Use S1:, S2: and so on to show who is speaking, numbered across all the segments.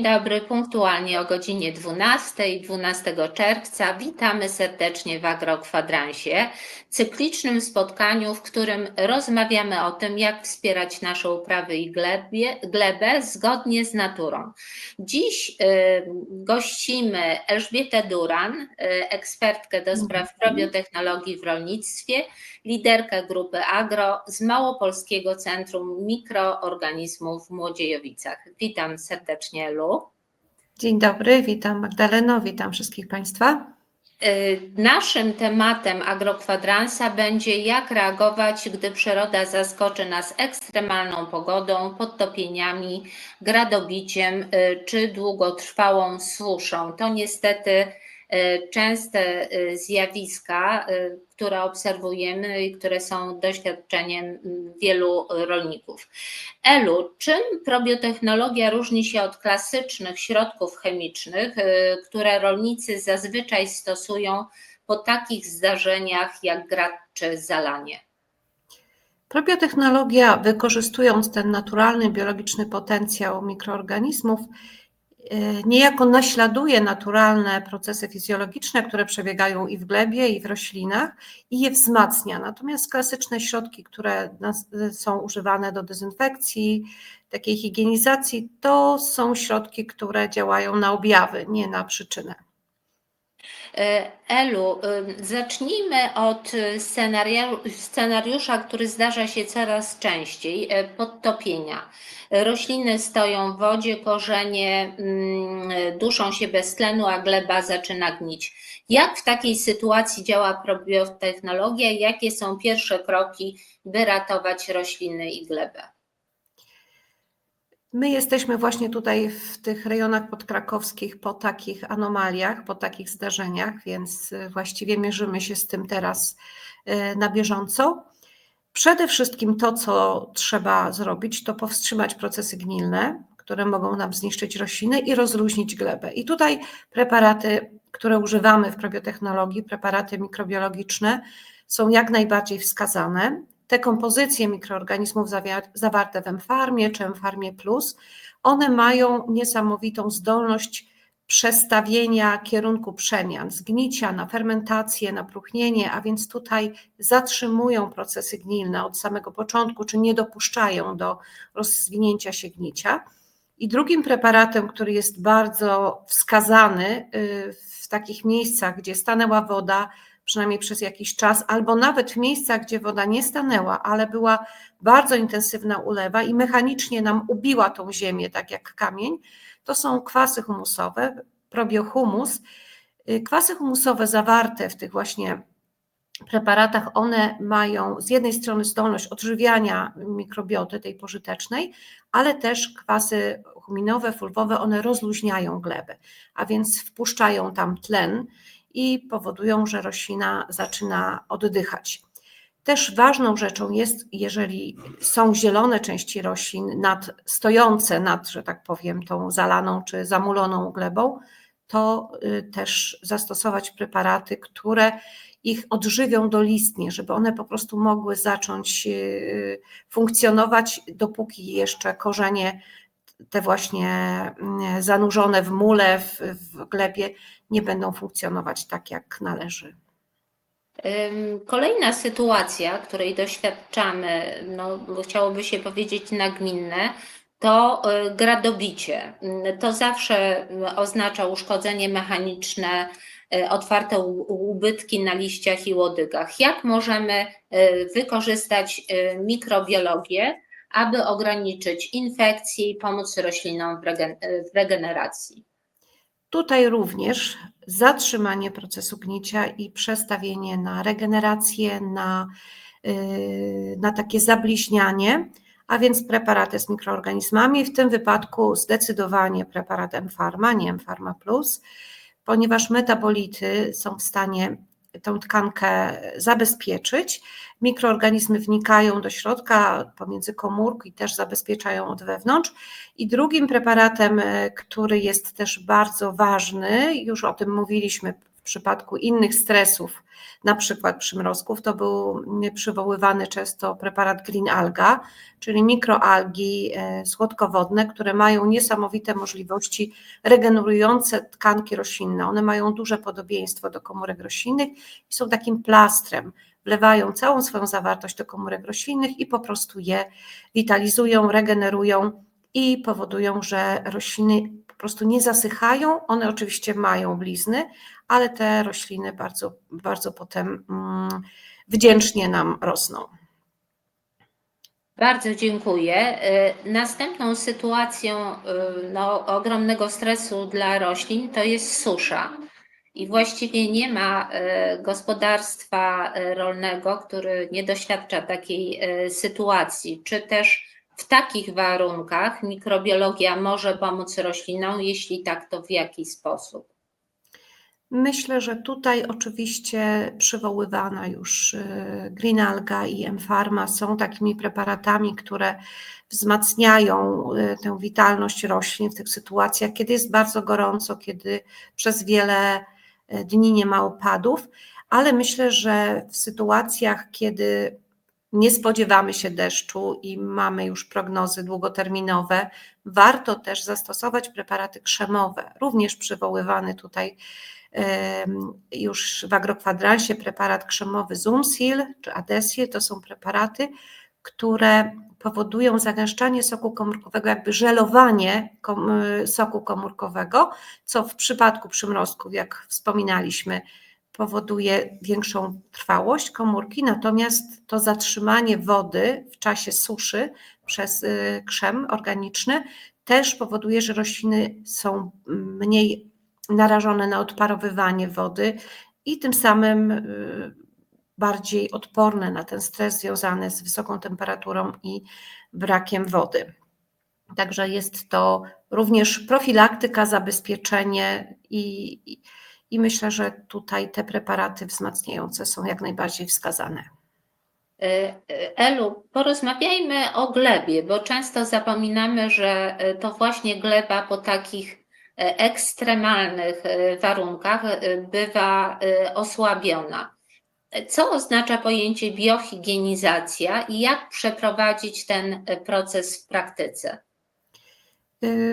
S1: Dzień dobry, punktualnie o godzinie 12, 12 czerwca. Witamy serdecznie w Agrokwadransie, cyklicznym spotkaniu, w którym rozmawiamy o tym, jak wspierać nasze uprawy i glebie, glebę zgodnie z naturą. Dziś y, gościmy Elżbietę Duran, y, ekspertkę do spraw probiotechnologii w rolnictwie, liderkę grupy Agro z Małopolskiego Centrum Mikroorganizmów w Młodziejowicach. Witam serdecznie, Elu.
S2: Dzień dobry, witam Magdaleno, witam wszystkich Państwa.
S1: Y, Naszym tematem agrokwadransa będzie jak reagować, gdy przyroda zaskoczy nas ekstremalną pogodą, podtopieniami, gradobiciem y, czy długotrwałą suszą. To niestety częste y, zjawiska, y, które obserwujemy i które są doświadczeniem wielu rolników. Elu, czym probiotechnologia różni się od klasycznych środków chemicznych, które rolnicy zazwyczaj stosują po takich zdarzeniach jak grad czy zalanie?
S2: Probiotechnologia, wykorzystując ten naturalny biologiczny potencjał mikroorganizmów, niejako naśladuje naturalne procesy fizjologiczne, które przebiegają i w glebie, i w roślinach, i je wzmacnia. Natomiast klasyczne środki, które nas- są używane do dezynfekcji, takiej higienizacji, to są środki, które działają na objawy, nie na przyczynę.
S1: E, Elu, y, zacznijmy od scenariusza, który zdarza się coraz częściej e, podtopienia. Rośliny stoją w wodzie, korzenie mm, duszą się bez tlenu, a gleba zaczyna gnić. Jak w takiej sytuacji działa probiotechnologia jakie są pierwsze kroki, by ratować rośliny i glebę?
S2: My jesteśmy właśnie tutaj w tych rejonach podkrakowskich po takich anomaliach, po takich zdarzeniach, więc y, właściwie mierzymy się z tym teraz y, na bieżąco. Przede wszystkim to, co trzeba zrobić, to powstrzymać procesy gnilne, które mogą nam zniszczyć rośliny i rozluźnić glebę. I tutaj preparaty, które używamy w probiotechnologii, preparaty mikrobiologiczne, są jak najbardziej wskazane te kompozycje mikroorganizmów zawarte w M-Farmie czy M-Farmie Plus, one mają niesamowitą zdolność przestawienia kierunku przemian, zgnicia na fermentację, na próchnienie, a więc tutaj zatrzymują procesy gnilne od samego początku, czy nie dopuszczają do rozwinięcia się gnicia. I drugim preparatem, który jest bardzo wskazany y, w takich miejscach, gdzie stanęła woda, przynajmniej przez jakiś czas, albo nawet w miejscach, gdzie woda nie stanęła, ale była bardzo intensywna ulewa i mechanicznie nam ubiła tą ziemię, tak jak kamień, to są kwasy humusowe, probiohumus. Y, Kwasy humusowe zawarte w tych właśnie preparatach, one mają z jednej strony zdolność odżywiania mikrobioty tej pożytecznej, ale też kwasy huminowe, fulwowe, one rozluźniają glebę, a więc wpuszczają tam tlen i powodują, że roślina zaczyna oddychać. Też ważną rzeczą jest, jeżeli są zielone części roślin nad, stojące nad, że tak powiem, tą zalaną czy zamuloną glebą, to y, też zastosować preparaty, które ich odżywią dolistnie, żeby one po prostu mogły zacząć y, funkcjonować, dopóki jeszcze korzenie te właśnie mm, zanurzone w mule, w, w glebie, nie będą funkcjonować tak, jak należy.
S1: Kolejna sytuacja, której doświadczamy, no, chciałoby się powiedzieć nagminne, to y, gradobicie. Ym, To zawsze y, oznacza uszkodzenie mechaniczne, y, otwarte ubytki na liściach i łodygach. Jak możemy y, wykorzystać mikrobiologię, aby ograniczyć infekcje i pomóc roślinom w regen- w regeneracji?
S2: Tutaj również zatrzymanie procesu gnicia i przestawienie na regenerację, na, yy, na takie zabliźnianie, a więc preparaty z mikroorganizmami, w tym wypadku zdecydowanie preparat M-Pharma, nie M-Pharma Plus, ponieważ metabolity są w stanie tą tkankę zabezpieczyć. Mikroorganizmy wnikają do środka pomiędzy komórki też zabezpieczają od wewnątrz. I drugim preparatem, e, który jest też bardzo ważny, już o tym mówiliśmy przypadku innych stresów, na przykład przymrozków, to był przywoływany często preparat Green Alga, czyli mikroalgi e, słodkowodne, które mają niesamowite możliwości regenerujące tkanki roślinne. One mają duże podobieństwo do komórek roślinnych i są takim plastrem. Wlewają całą swoją zawartość do komórek roślinnych i po prostu je witalizują, regenerują i powodują, że rośliny po prostu nie zasychają. One oczywiście mają blizny, ale te rośliny bardzo, bardzo potem mm, wdzięcznie nam rosną.
S1: Bardzo dziękuję. Y, Następną sytuacją y, no, ogromnego stresu dla roślin to jest susza. I właściwie nie ma y, gospodarstwa rolnego, który nie doświadcza takiej sytuacji. Czy też w takich warunkach mikrobiologia może pomóc roślinom? Jeśli tak, to w jaki sposób?
S2: Myślę, że tutaj oczywiście przywoływana już Green Alga i M-Pharma są takimi preparatami, które wzmacniają tę witalność roślin w tych sytuacjach, kiedy jest bardzo gorąco, kiedy przez wiele dni nie ma opadów, ale myślę, że w sytuacjach, kiedy nie spodziewamy się deszczu i mamy już prognozy długoterminowe, warto też zastosować preparaty krzemowe, również przywoływany tutaj już w agrokwadransie preparat krzemowy Zumsil czy Adesil to są preparaty, które powodują zagęszczanie soku komórkowego, jakby żelowanie soku komórkowego, co w przypadku przymrozków, jak wspominaliśmy, powoduje większą trwałość komórki, natomiast to zatrzymanie wody w czasie suszy przez y, krzem organiczny też powoduje, że rośliny są mniej narażone na odparowywanie wody i tym samym y, bardziej odporne na ten stres związany z wysoką temperaturą i brakiem wody. Także jest to również profilaktyka, zabezpieczenie i, i, myślę, że tutaj te preparaty wzmacniające są jak najbardziej wskazane.
S1: Y, y, Elu, porozmawiajmy o glebie, bo często zapominamy, że to właśnie gleba po takich E, ekstremalnych e, warunkach e, bywa osłabiona. Co oznacza pojęcie biohigienizacja i jak przeprowadzić ten proces w praktyce?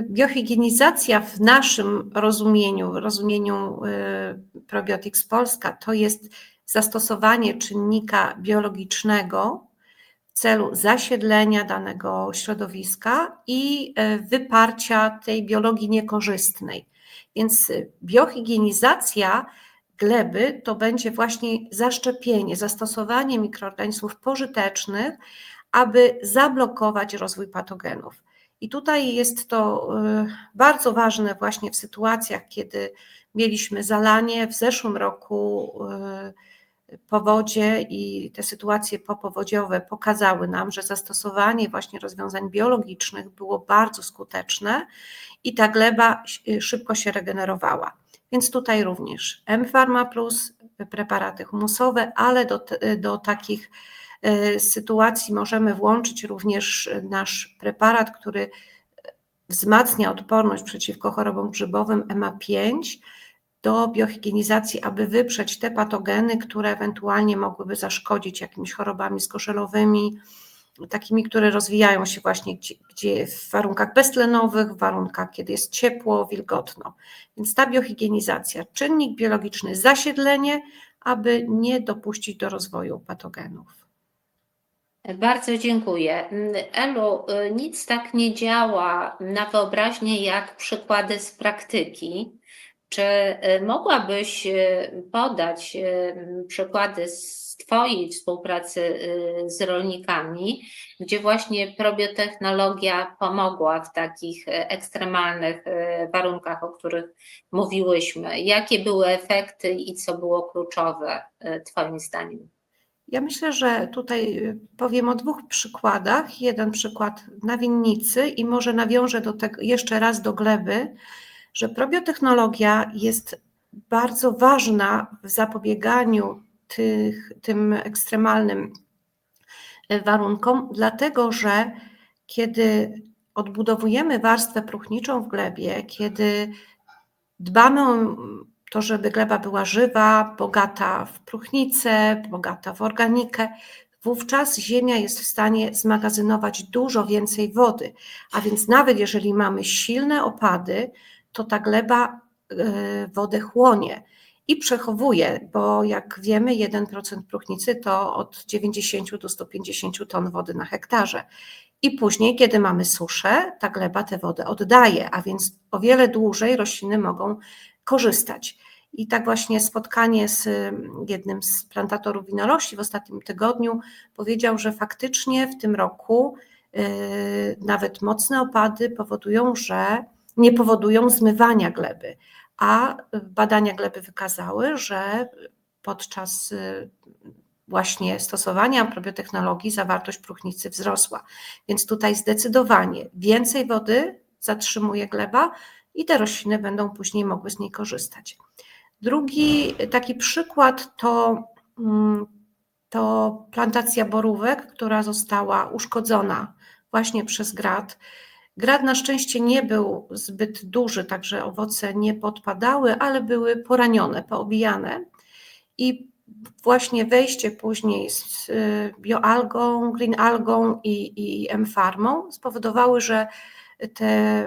S2: Biohigienizacja w naszym rozumieniu, rozumieniu Probiotics Polska, to jest zastosowanie czynnika biologicznego celu zasiedlenia danego środowiska i e, wyparcia tej biologii niekorzystnej. Więc biohigienizacja gleby to będzie właśnie zaszczepienie, zastosowanie mikroorganizmów pożytecznych, aby zablokować rozwój patogenów. I tutaj jest to e, bardzo ważne właśnie w sytuacjach, kiedy mieliśmy zalanie w zeszłym roku e, powodzie i te sytuacje popowodziowe pokazały nam, że zastosowanie właśnie rozwiązań biologicznych było bardzo skuteczne i ta gleba szybko się regenerowała. Więc tutaj również M-Pharma Plus, preparaty humusowe, ale do, do takich sytuacji możemy włączyć również nasz preparat, który wzmacnia odporność przeciwko chorobom grzybowym EMA5, do biohigienizacji, aby wyprzeć te patogeny, które ewentualnie mogłyby zaszkodzić jakimiś chorobami skoszelowymi, takimi, które rozwijają się właśnie gdzie, gdzie w warunkach beztlenowych, w warunkach, kiedy jest ciepło, wilgotno. Więc ta biohigienizacja, czynnik biologiczny, zasiedlenie, aby nie dopuścić do rozwoju patogenów.
S1: Bardzo dziękuję. Elu, nic tak nie działa na wyobraźnię jak przykłady z praktyki. Czy y, mogłabyś y, podać y, przykłady z Twojej współpracy z rolnikami, gdzie właśnie probiotechnologia pomogła w takich ekstremalnych warunkach, o których mówiłyśmy? Jakie były efekty i co było kluczowe Twoim zdaniem?
S2: Ja myślę, że tutaj powiem o dwóch przykładach. Jeden przykład na winnicy i może nawiążę do tego jeszcze raz do gleby że probiotechnologia jest bardzo ważna w zapobieganiu tych, tym ekstremalnym warunkom, dlatego że kiedy odbudowujemy warstwę próchniczą w glebie, kiedy dbamy o to żeby gleba była żywa, bogata w próchnicę, bogata w organikę, wówczas ziemia jest w stanie zmagazynować dużo więcej wody. A więc nawet jeżeli mamy silne opady, to ta gleba y, wodę chłonie i przechowuje, bo jak wiemy, 1% próchnicy to od 90 do 150 ton wody na hektarze. I później, kiedy mamy suszę, ta gleba tę wodę oddaje, a więc o wiele dłużej rośliny mogą korzystać. I tak właśnie spotkanie z jednym z plantatorów winorośli w ostatnim tygodniu powiedział, że faktycznie w tym roku yy, nawet mocne opady powodują, że nie powodują zmywania gleby, a badania gleby wykazały, że podczas yy, właśnie stosowania probiotechnologii zawartość próchnicy wzrosła. Więc tutaj zdecydowanie więcej wody zatrzymuje gleba i te rośliny będą później mogły z niej korzystać. Drugi taki przykład to, mm, to plantacja borówek, która została uszkodzona właśnie przez grad. Grad na szczęście nie był zbyt duży, także owoce nie podpadały, ale były poranione, poobijane. I właśnie wejście później z bioalgą, green algą i, i M-farmą spowodowały, że te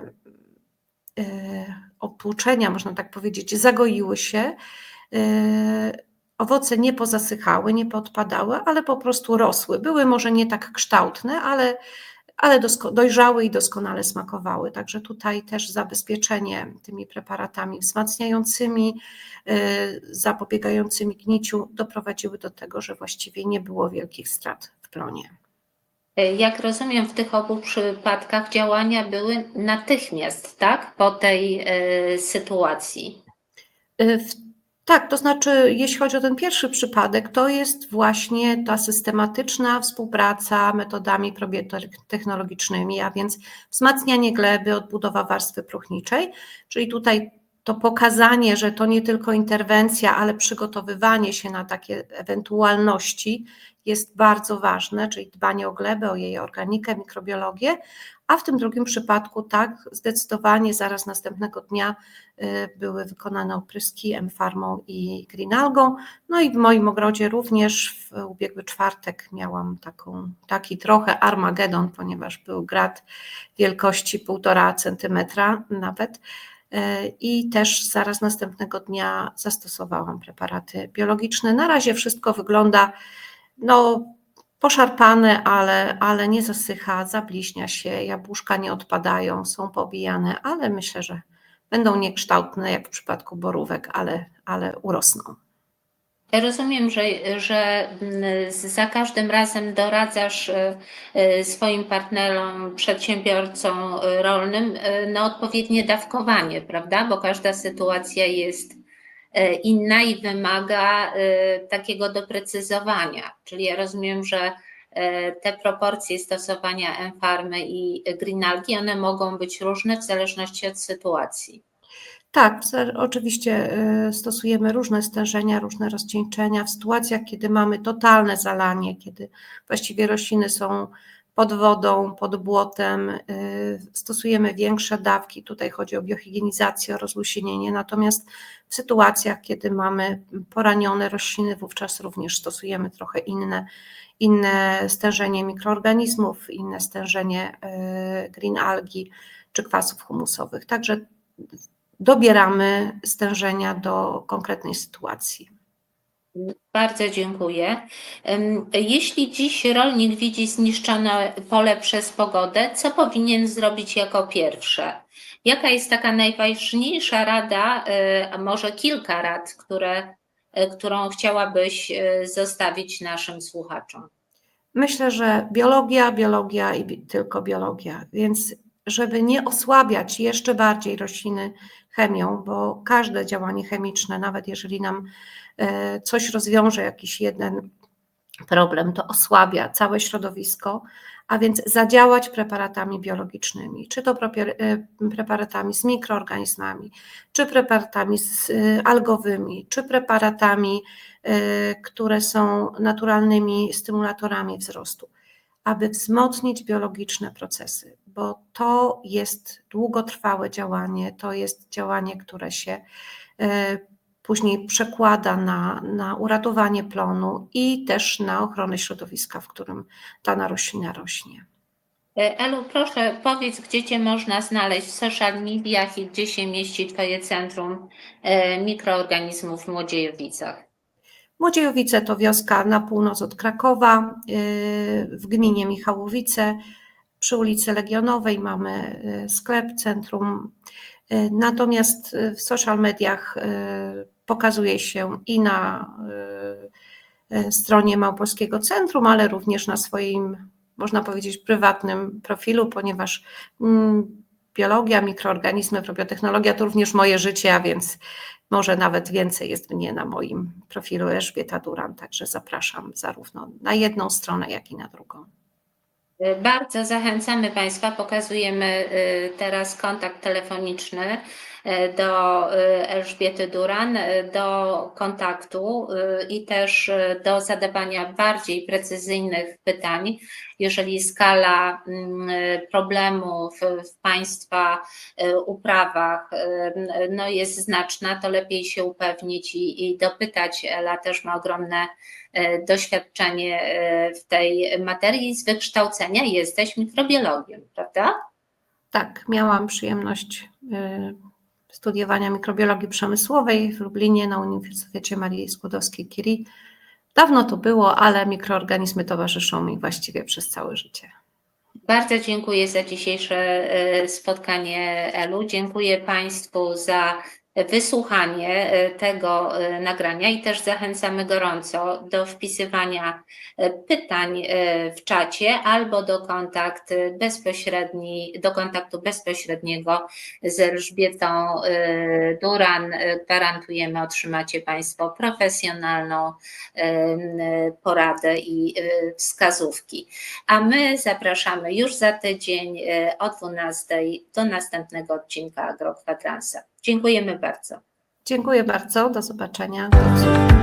S2: y, opłuczenia, można tak powiedzieć, zagoiły się. Y, owoce nie pozasychały, nie podpadały, ale po prostu rosły. Były może nie tak kształtne, ale ale dojrzały i doskonale smakowały. Także tutaj też zabezpieczenie tymi preparatami wzmacniającymi, y, zapobiegającymi gniciu doprowadziły do tego, że właściwie nie było wielkich strat w plonie.
S1: Jak rozumiem, w tych obu przypadkach działania były natychmiast, tak? Po tej y, sytuacji.
S2: Y, w tak, to znaczy, jeśli chodzi o ten pierwszy przypadek, to jest właśnie ta systematyczna współpraca metodami technologicznymi, a więc wzmacnianie gleby, odbudowa warstwy próchniczej, czyli tutaj to pokazanie, że to nie tylko interwencja, ale przygotowywanie się na takie ewentualności jest bardzo ważne, czyli dbanie o glebę, o jej organikę, mikrobiologię, a w tym drugim przypadku tak, zdecydowanie zaraz następnego dnia y, były wykonane opryski M-farmą i greenalgą. No i w moim ogrodzie również w ubiegły czwartek miałam taką, taki trochę armagedon, ponieważ był grad wielkości 1,5 centymetra nawet. Y, I też zaraz następnego dnia zastosowałam preparaty biologiczne. Na razie wszystko wygląda no, poszarpane, ale, ale nie zasycha, zabliźnia się, jabłuszka nie odpadają, są pobijane, ale myślę, że będą niekształtne jak w przypadku borówek, ale, ale urosną.
S1: Rozumiem, że, że za każdym razem doradzasz e, e, swoim partnerom, przedsiębiorcom rolnym na odpowiednie dawkowanie, prawda? Bo każda sytuacja jest E, inna i wymaga e, takiego doprecyzowania. Czyli ja rozumiem, że e, te proporcje stosowania M-farmy i greenalgi, one mogą być różne w zależności od sytuacji.
S2: Tak, oczywiście stosujemy różne stężenia, różne rozcieńczenia. W sytuacjach, kiedy mamy totalne zalanie, kiedy właściwie rośliny są pod wodą, pod błotem, y, stosujemy większe dawki. Tutaj chodzi o biohigienizację, o rozlusienienie. Natomiast w sytuacjach, kiedy mamy poranione rośliny, wówczas również stosujemy trochę inne, inne stężenie mikroorganizmów, inne stężenie y, green algi czy kwasów humusowych. Także dobieramy stężenia do konkretnej sytuacji.
S1: Bardzo dziękuję. Jeśli dziś rolnik widzi zniszczone pole przez pogodę, co powinien zrobić jako pierwsze? Jaka jest taka najważniejsza rada, e, a może kilka rad, które, e, którą chciałabyś e, zostawić naszym słuchaczom?
S2: Myślę, że biologia, biologia i tylko biologia, więc żeby nie osłabiać jeszcze bardziej rośliny chemią, bo każde działanie chemiczne, nawet jeżeli nam coś rozwiąże, jakiś jeden problem, to osłabia całe środowisko, a więc zadziałać preparatami biologicznymi, czy to e, preparatami z mikroorganizmami, czy preparatami z e, algowymi, czy preparatami, które są naturalnymi stymulatorami wzrostu, aby wzmocnić biologiczne procesy, bo to jest długotrwałe działanie, to jest działanie, które się później przekłada na, na uratowanie plonu i też na ochronę środowiska, w którym dana roślina rośnie.
S1: E, Elu, proszę powiedz, gdzie Cię można znaleźć w social mediach i gdzie się mieści Twoje Centrum e, Mikroorganizmów w Młodziejowicach.
S2: Młodziejowice to wioska na północ od Krakowa, yy, w gminie Michałowice. Przy ulicy Legionowej mamy yy, sklep, centrum. Yy, Natomiast yy, w social mediach pokazuje się i na stronie Małopolskiego Centrum, ale również na swoim, można powiedzieć, prywatnym profilu, ponieważ mm, biologia, mikroorganizmy, probiotechnologia to również moje życie, a więc może nawet więcej jest mnie na moim profilu Elżbieta Duran, także zapraszam zarówno na jedną stronę, jak i na drugą.
S1: E, Bardzo zachęcamy Państwa, pokazujemy e, teraz kontakt telefoniczny do e, Elżbiety Duran, e, do kontaktu e, i też e, do zadawania bardziej precyzyjnych pytań. Jeżeli skala mm, e, problemu w, Państwa e, uprawach e, no jest znaczna, to lepiej się upewnić i, i dopytać. Ela też ma ogromne e, doświadczenie e, w tej materii. Z wykształcenia jesteś mikrobiologiem, prawda?
S2: Tak, miałam przyjemność studiowania mikrobiologii przemysłowej w Lublinie na Uniwersytecie Marii Skłodowskiej-Curie. Dawno to było, ale mikroorganizmy towarzyszą mi właściwie przez całe życie.
S1: Bardzo dziękuję za dzisiejsze e, spotkanie, Elu. Dziękuję Państwu za wysłuchanie e, tego e, nagrania i też zachęcamy gorąco do wpisywania e, pytań w czacie albo do kontakt bezpośredni, do kontaktu bezpośredniego z Elżbietą Duran. Gwarantujemy, otrzymacie Państwo profesjonalną poradę i wskazówki. A my zapraszamy już za tydzień o 12 do następnego odcinka Agrokwadransa. Dziękujemy bardzo.
S2: Dziękuję bardzo, do zobaczenia. Do usłyszenia.